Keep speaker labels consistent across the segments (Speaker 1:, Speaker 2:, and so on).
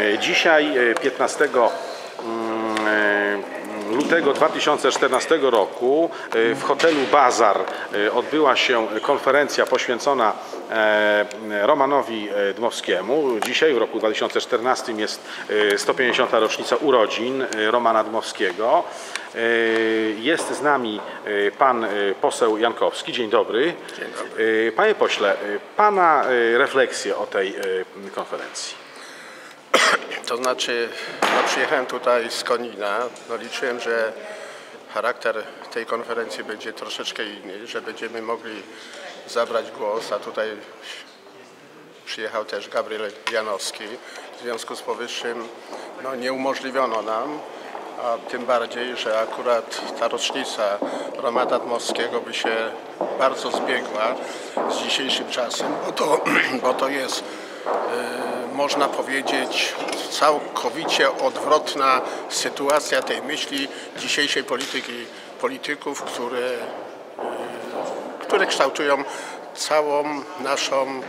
Speaker 1: E, Dzisiaj, e, 15 mm, e, lutego 2014 roku e, w hotelu Bazar e, odbyła się konferencja poświęcona e, Romanowi e, Dmowskiemu. Dzisiaj w roku 2014 jest e, 150. rocznica urodzin e, Romana Dmowskiego. E, Jest z nami e, pan e, poseł Jankowski. Dzień dobry.
Speaker 2: Dzień dobry.
Speaker 1: E, Panie pośle, e, pana e, refleksje o tej e, konferencji.
Speaker 2: To znaczy, no przyjechałem tutaj z Konina, no liczyłem, że charakter tej konferencji będzie troszeczkę inny, że będziemy mogli zabrać głos, a tutaj przyjechał też Gabriel Janowski. W związku z powyższym no, nie umożliwiono nam, a tym bardziej, że akurat ta rocznica Romana Dmowskiego by się bardzo zbiegła z dzisiejszym czasem, bo to, bo to jest można powiedzieć, całkowicie odwrotna sytuacja tej myśli dzisiejszej polityki, polityków, które, y, które kształtują całą naszą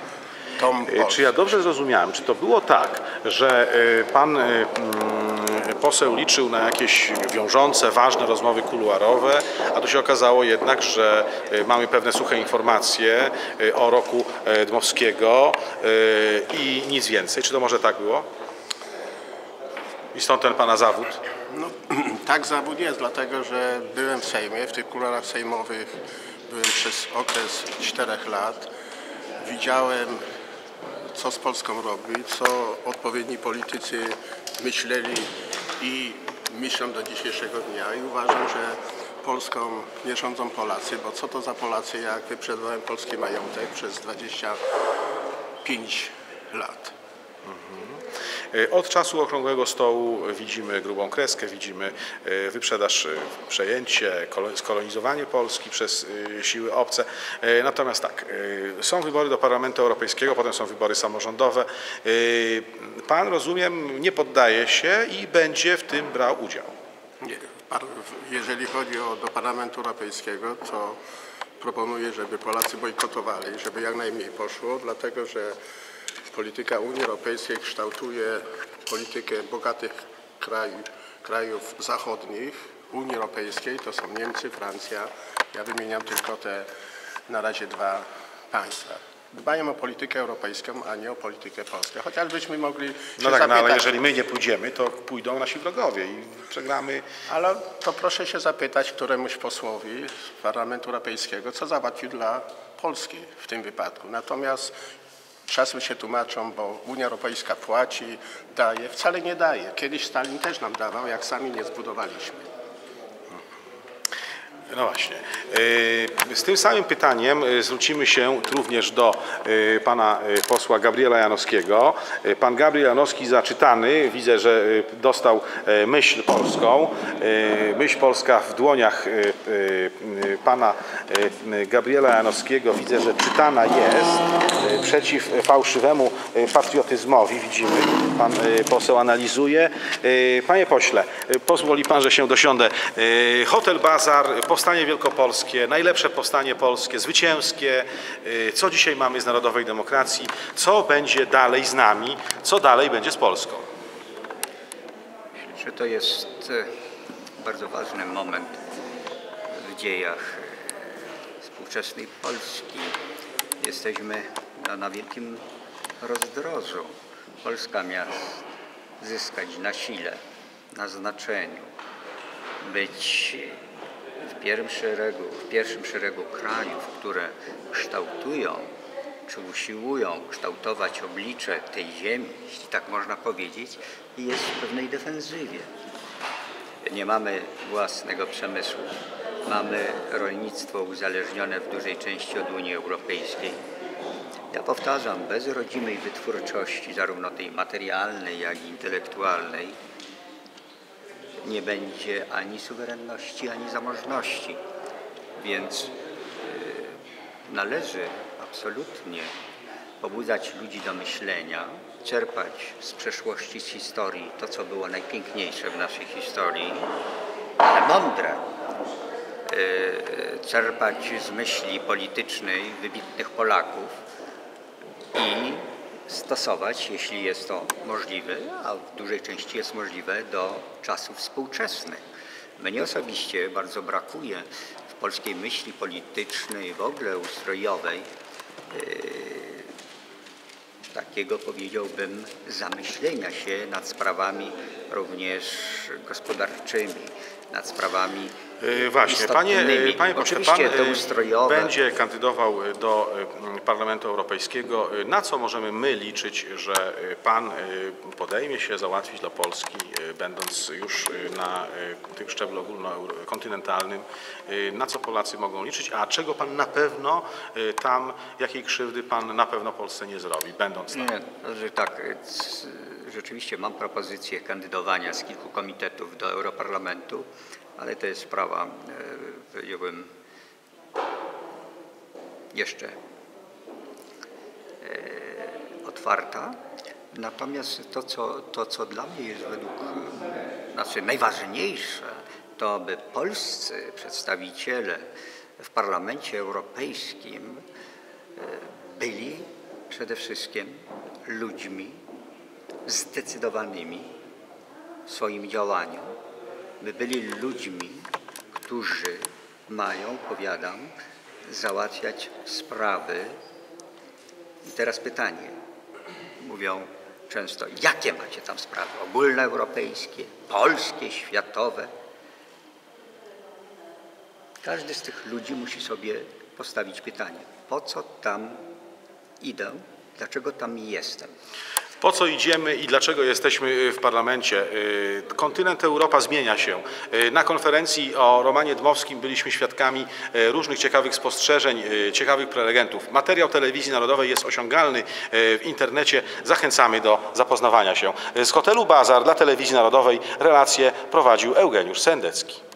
Speaker 2: tą
Speaker 1: E,
Speaker 2: Polskę.
Speaker 1: Czy ja dobrze zrozumiałem, czy to było tak, że e, pan e, poseł liczył na jakieś wiążące, ważne rozmowy kuluarowe, a tu się okazało jednak, że e, mamy pewne suche informacje e, o roku e, Dmowskiego i nic więcej. Czy to może tak było? I stąd ten pana zawód?
Speaker 2: No, tak zawód jest, dlatego że byłem w Sejmie, w tych kuluarach sejmowych byłem przez okres czterech lat. Widziałem, co z Polską robi, co odpowiedni politycy myśleli i myślą do dzisiejszego dnia i uważam, że Polską nie rządzą Polacy, bo co to za Polacy, jak wyprzedawałem polski majątek przez 25 lat.
Speaker 1: E, Od czasu Okrągłego Stołu widzimy grubą kreskę, widzimy e, wyprzedaż, e, przejęcie, kolo- skolonizowanie Polski przez e, siły obce. E, Natomiast tak, e, są wybory do Parlamentu Europejskiego, potem są wybory samorządowe. E, Pan, rozumiem, nie poddaje się i będzie w tym brał udział.
Speaker 2: Nie, jeżeli chodzi o do Parlamentu Europejskiego, to proponuję, żeby Polacy bojkotowali, żeby jak najmniej poszło, dlatego że polityka Unii Europejskiej kształtuje politykę bogatych krajów, krajów zachodnich Unii Europejskiej, to są Niemcy, Francja. Ja wymieniam tylko te na razie dwa państwa. Dbają o politykę europejską, a nie o politykę polską. Chociażbyśmy mogli się
Speaker 1: No tak, no ale
Speaker 2: zapytać,
Speaker 1: jeżeli my nie pójdziemy, to pójdą nasi wrogowie i przegramy.
Speaker 2: Ale to proszę się zapytać któremuś posłowi z Parlamentu Europejskiego, co załatwił dla Polski w tym wypadku. Natomiast czasem się tłumaczą, bo Unia Europejska płaci, daje. Wcale nie daje. Kiedyś Stalin też nam dawał, jak sami nie zbudowaliśmy.
Speaker 1: No właśnie. E, Z tym samym pytaniem e, zwrócimy się również do e, pana posła Gabriela Janowskiego. Pan Gabriel Janowski zaczytany, widzę, że dostał myśl polską. Myśl polska w dłoniach pana e, Gabriela Janowskiego. Widzę, że czytana jest przeciw fałszywemu patriotyzmowi. Widzimy, pan poseł analizuje. Panie pośle, pozwoli pan, że się dosiądę. Hotel Bazar, Powstanie Wielkopolskie, najlepsze powstanie polskie, zwycięskie. Co dzisiaj mamy z narodowej demokracji? Co będzie dalej z nami? Co dalej będzie z Polską?
Speaker 3: że to jest bardzo ważny moment w dziejach współczesnej Polski. Jesteśmy na, na wielkim rozdrożu. Polska miała zyskać na sile, na znaczeniu, być w pierwszym szeregu, w pierwszym szeregu krajów, które kształtują czy usiłują kształtować oblicze tej ziemi, jeśli tak można powiedzieć, i jest w pewnej defensywie. Nie mamy własnego przemysłu. Mamy rolnictwo uzależnione w dużej części od Unii Europejskiej. Ja powtarzam, bez rodzimej wytwórczości, zarówno tej materialnej, jak i intelektualnej, nie będzie ani suwerenności, ani zamożności. Więc y, należy absolutnie pobudzać ludzi do myślenia, czerpać z przeszłości, z historii to, co było najpiękniejsze w naszej historii, ale mądre, czerpać z myśli politycznej wybitnych Polaków i stosować, jeśli jest to możliwe, a w dużej części jest możliwe, do czasów współczesnych. Mnie osobiście bardzo brakuje w polskiej myśli politycznej, w ogóle ustrojowej, takiego powiedziałbym zamyślenia się nad sprawami również gospodarczymi, nad sprawami
Speaker 1: E, Właśnie, panie, e,
Speaker 3: istotnymi.
Speaker 1: panie pośle,
Speaker 3: Oczywiście
Speaker 1: pan e,
Speaker 3: ustrojowe,
Speaker 1: będzie kandydował do Parlamentu Europejskiego. Na co możemy my liczyć, że pan podejmie się załatwić dla Polski, będąc już na tym szczeblu ogólnokontynentalnym, na co Polacy mogą liczyć, a czego pan na pewno tam, jakiej krzywdy pan na pewno Polsce nie zrobi, będąc tam?
Speaker 3: Nie, że tak, rzeczywiście mam propozycję kandydowania z kilku komitetów do Europarlamentu, ale to jest sprawa, e, powiedziałbym, jeszcze e, otwarta. Natomiast to co, to, co dla mnie jest według, e, znaczy najważniejsze, to aby polscy przedstawiciele w Parlamencie Europejskim byli przede wszystkim ludźmi zdecydowanymi w swoim działaniu, by byli ludźmi, którzy mają, powiadam, załatwiać sprawy. I teraz pytanie. Mówią często, jakie macie tam sprawy? Ogólnoeuropejskie, polskie, światowe? Każdy z tych ludzi musi sobie postawić pytanie, po co tam idę, dlaczego tam jestem.
Speaker 1: Po co idziemy i dlaczego jesteśmy w parlamencie? Y, Kontynent Europa zmienia się. Y, Na konferencji o Romanie Dmowskim byliśmy świadkami y, różnych ciekawych spostrzeżeń, y, ciekawych prelegentów. Materiał Telewizji Narodowej jest osiągalny y, w internecie. Zachęcamy do zapoznawania się. Z hotelu Bazar dla Telewizji Narodowej relację prowadził Eugeniusz Sendecki.